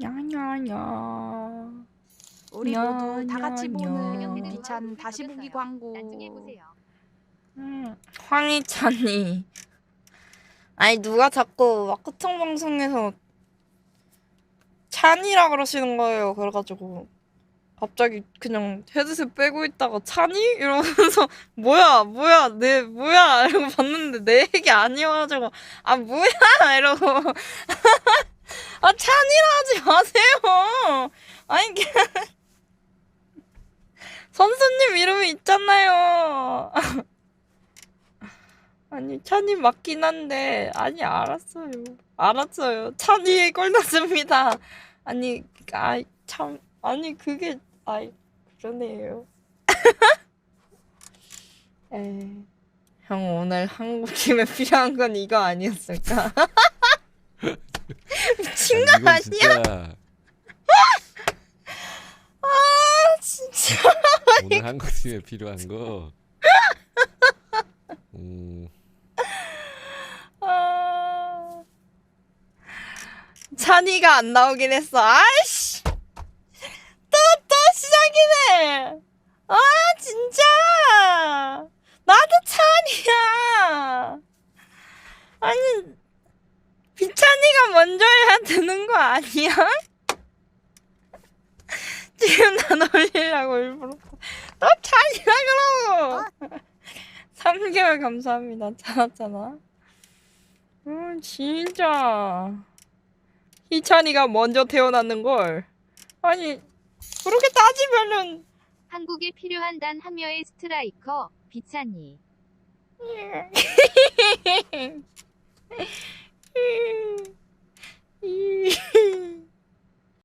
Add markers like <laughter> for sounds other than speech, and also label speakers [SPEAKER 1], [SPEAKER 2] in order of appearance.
[SPEAKER 1] 야야야.
[SPEAKER 2] 우리
[SPEAKER 1] 야,
[SPEAKER 2] 모두 다 같이
[SPEAKER 1] 야,
[SPEAKER 2] 보는
[SPEAKER 1] 야.
[SPEAKER 2] 비찬 다시 보기 광고.
[SPEAKER 3] 나중에 보세요.
[SPEAKER 1] 음, 황희찬이. 아니 누가 자꾸 마크청 방송에서 찬이라 그러시는 거예요. 그래가지고 갑자기 그냥 헤드셋 빼고 있다가 찬이 이러면서 <laughs> 뭐야 뭐야 내 뭐야 이러고 봤는데 내 얘기 아니어가지고 아 뭐야 <laughs> 이러고 아 찬이라 하지 마세요. 아니 <laughs> 선수님 이름이 있잖아요. <laughs> 아니 찬이 맞긴 한데 아니 알았어요. 알았어요. 찬이의 꼴 났습니다. 아니 아이 참 아니 그게 아이 그러네요. <laughs> 에이 형 오늘 한국 팀에 필요한 건 이거 아니었을까 <laughs> 미친 거
[SPEAKER 4] 이건
[SPEAKER 1] 아니야?
[SPEAKER 4] 진짜
[SPEAKER 1] 아 진짜. <laughs>
[SPEAKER 4] 오늘 한국 팀에 필요한 거. 음,
[SPEAKER 1] 아. 찬이가 안 나오긴 했어. 아이씨. 또 또 시작이네. 아 진짜. 나도 찬이야. 아니 비찬이가 먼저 해야 되는 거 아니야? <laughs> 지금 나 놀리려고 일부러. 또 찬이라 그러고. <laughs> 3개월 감사합니다. 찾았잖아. 음 진짜. 희찬이가 먼저 태어났는 걸. 아니 그렇게 따지면은.
[SPEAKER 3] 한국에 필요한 단 한 명의 스트라이커 비찬이.
[SPEAKER 1] 이 <laughs>